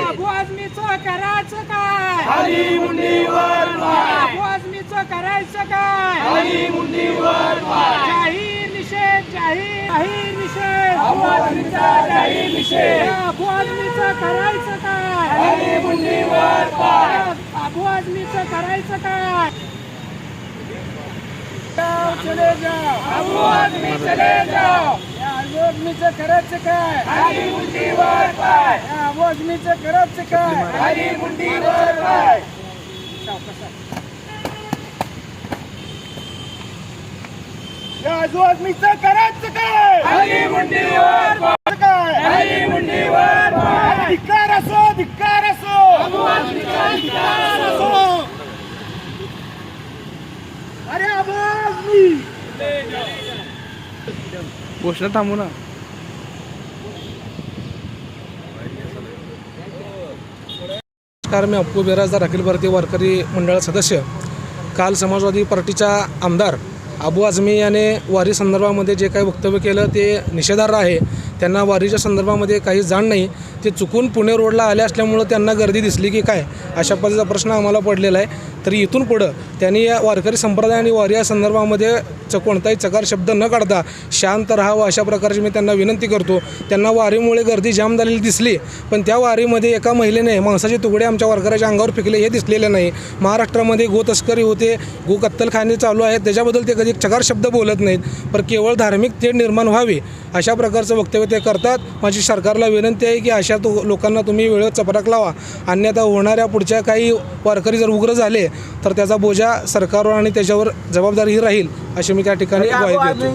अबू आझमीचं करायचं काय? खाली मुंडीवर पाय. अबू आझमीचं करायचं काय? खाली मुंडीवर जाहीर निषेध जाहीर जाहीर निषेध. अबू आझमीचा जाहीर निषेध. अबू आझमीचं करायचं काय? खाली मुंडीवर पाय. अबू आझमीचं करायचं काय? चले जाओ. अबू आझमी चले जाओ. आझमीचं करायचं काय? खाली मुंडीवर पाय. अबू आझमीचं करायचं काय? खाली मुंडीवर पाय. या करायचं काय? खाली मुंडीवर पाय. काय? खाली मुंडीवर पाय. धिक्कार असो धिक्कार असो. धिक्कार असो. अरे अबू आझमी घोषणा थांबू ना. नमस्कार मी अप्पू बिराजदार अखिल भारतीय वारकरी मंडळ सदस्य. काल समाजवादी पार्टीच्या आमदार अबू आझमी याने वारी संदर्भामध्ये जे काही वक्तव्य केलं ते निषेधार्ह आहे. त्यांना वारीच्या संदर्भामध्ये काही जाण नाही. ते चुकून पुणे रोडला आले असल्यामुळं त्यांना गर्दी दिसली की काय? अशा पद्धतीचा प्रश्न आम्हाला पडलेला आहे. तरी इथून पुढं त्यांनी या वारकरी संप्रदाय आणि वारी या संदर्भामध्ये च कोणताही चकार शब्द न काढता शांत राहावं अशा प्रकारची मी त्यांना विनंती करतो. त्यांना वारीमुळे गर्दी जाम झालेली दिसली. पण त्या वारीमध्ये एका महिलेने माणसाचे तुकडे आमच्या वारकऱ्याच्या अंगावर फिकले हे दिसलेले नाही. महाराष्ट्रामध्ये गो तस्करी होते गो कत्तलखाने चालू आहेत. त्याच्याबद्दल ते कधी चकार शब्द बोलत नाहीत पण केवळ धार्मिक तेढ निर्माण व्हावी अशा प्रकारचं वक्तव्य ते करतात. माझी सरकारला विनंती आहे की अशा तो लोकांना तुम्ही वेळेत चपराक लावा. अन्यथा होणाऱ्या पुढच्या काही वारकरी जर उग्र झाले तर त्याचा बोजा सरकारवर आणि त्याच्यावर जबाबदारी ही राहील अशी मी त्या ठिकाणी ग्वाही देतो.